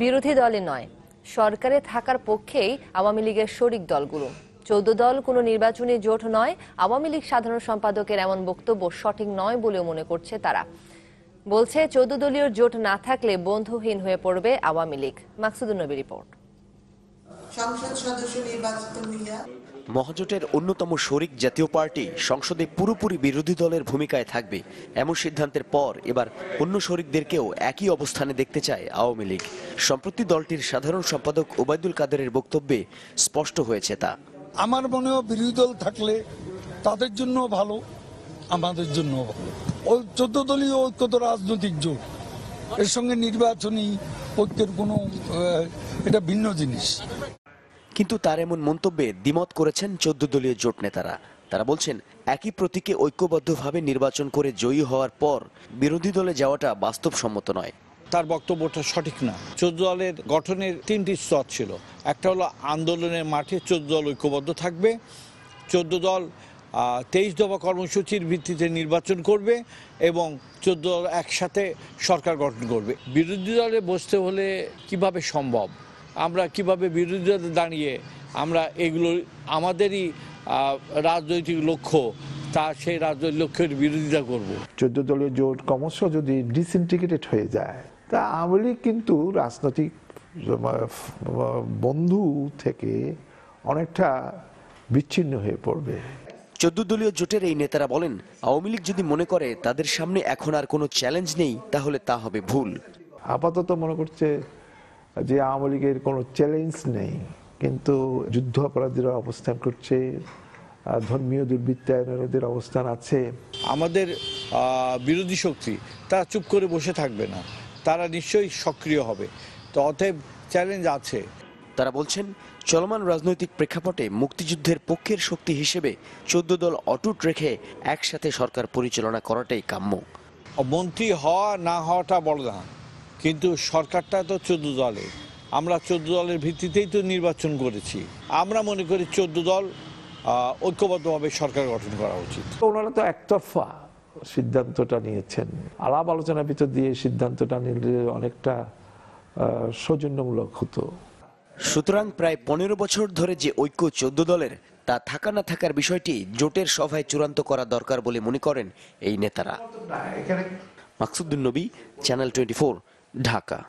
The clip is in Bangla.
বিরোধী দলে নয়, সরকারে থাকার পক্ষেই আওয়ামী লীগের শরিক দলগুলো। চৌদ্দ দল কোনো নির্বাচনী জোট নয়, আওয়ামী লীগ সাধারণ সম্পাদকের এমন বক্তব্য সঠিক নয় বলেও মনে করছে তারা। বলছে, চৌদ্দ দলীয় জোট না থাকলে বন্ধুহীন হয়ে পড়বে আওয়ামী লীগ। মাকসুদুল নবী রিপোর্ট। সংসদ সদস্য নির্বাচিত হইয়া মহাজোটের অন্যতম শরিক জাতীয় পার্টি সংসদে পুরোপুরি বিরোধী দলের ভূমিকায় থাকবে। এমন সিদ্ধান্তের পর এবার অন্য শরিকদেরকেও একই অবস্থানে দেখতে চায় আওয়ামী লীগ। সম্প্রতি দলটির সাধারণ সম্পাদক ওবায়দুল কাদেরের বক্তব্যে স্পষ্ট হয়েছে তা। আমার মনে হয় বিরোধী দল থাকলে তাদের জন্য ভালো, আমাদের জন্য ওই চোদ্দ দলীয় ঐক্য তো রাজনৈতিক জোট। এর সঙ্গে নির্বাচনী ঐক্যের কোনো এটা ভিন্ন জিনিস। কিন্তু তার এমন মন্তব্যে দ্বিমত করেছেন চোদ্দ দলীয় জোট নেতারা। তারা বলছেন, একই প্রতীকে ঐক্যবদ্ধভাবে নির্বাচন করে জয়ী হওয়ার পর বিরোধী দলে যাওয়াটা বাস্তবসম্মত নয়। তার বক্তব্যটা সঠিক না। চোদ্দ দলের গঠনের তিনটি স্তর ছিল। একটা হলো আন্দোলনের মাঠে চোদ্দ দল ঐক্যবদ্ধ থাকবে। চোদ্দ দল তেইশ দফা কর্মসূচির ভিত্তিতে নির্বাচন করবে এবং চোদ্দ দল একসাথে সরকার গঠন করবে। বিরোধী দলে বসতে হলে কীভাবে সম্ভব? আমরা কীভাবে বিরোধী দলে দাঁড়িয়ে আমরা এগুলো আমাদেরই রাজনৈতিক লক্ষ্য তা সেই রাজনৈতিক লক্ষ্যের বিরোধিতা করব। চোদ্দ দলীয় জোট ক্রমশ যদি ডিসইন্টিগ্রেটেড হয়ে যায় তা আওয়ামী লীগ কিন্তু রাজনৈতিক বন্ধু থেকে অনেকটা বিচ্ছিন্ন হয়ে পড়বে। চোদ্দ দলীয় জোটের এই নেতারা বলেন আওয়ামী লীগ যদি মনে করে তাদের সামনে এখন আর কোনো চ্যালেঞ্জ নেই তাহলে তা হবে ভুল। আপাতত মনে করছে যে আওয়ামী লীগের কোনো চ্যালেঞ্জ নেই। কিন্তু যুদ্ধ অপরাধীরা অবস্থান করছে ধর্মীয় দুর্বৃত্তায়নের অবস্থান আছে। আমাদের বিরোধী শক্তি তারা চুপ করে বসে থাকবে না। তারা নিশ্চয়ই সক্রিয় হবে। তো অতএব চ্যালেঞ্জ আছে। তারা বলছেন চলমান রাজনৈতিক প্রেক্ষাপটে মুক্তিযুদ্ধের পক্ষের শক্তি হিসেবে চোদ্দ দল অটুট রেখে একসাথে সরকার পরিচালনা করাটাই কাম্য। মন্ত্রী হওয়া না হওয়াটা বড় না কিন্তু সরকারটা তো চোদ্দ দলের। আমরা চোদ্দ দলের ভিত্তিতেই তো নির্বাচন করেছি। আমরা মনে করি চোদ্দ দল ঐক্যবদ্ধভাবে সরকার গঠন করা উচিত। তো ওনারা তো একতরফা সিদ্ধান্তটা নিয়েছেন। আলাপ আলোচনার ভিতর দিয়ে সিদ্ধান্তটা নিলে অনেকটা সৌজন্যমূলক হতো। সুতরাং প্রায় পনেরো বছর ধরে যে ঐক্য চোদ্দ দলের তা থাকা না থাকার বিষয়টি জোটের সভায় চূড়ান্ত করা দরকার বলে মনে করেন এই নেতারা। মাকসুদ্দিন নবী চ্যানেল টোয়েন্টি ঢাকা।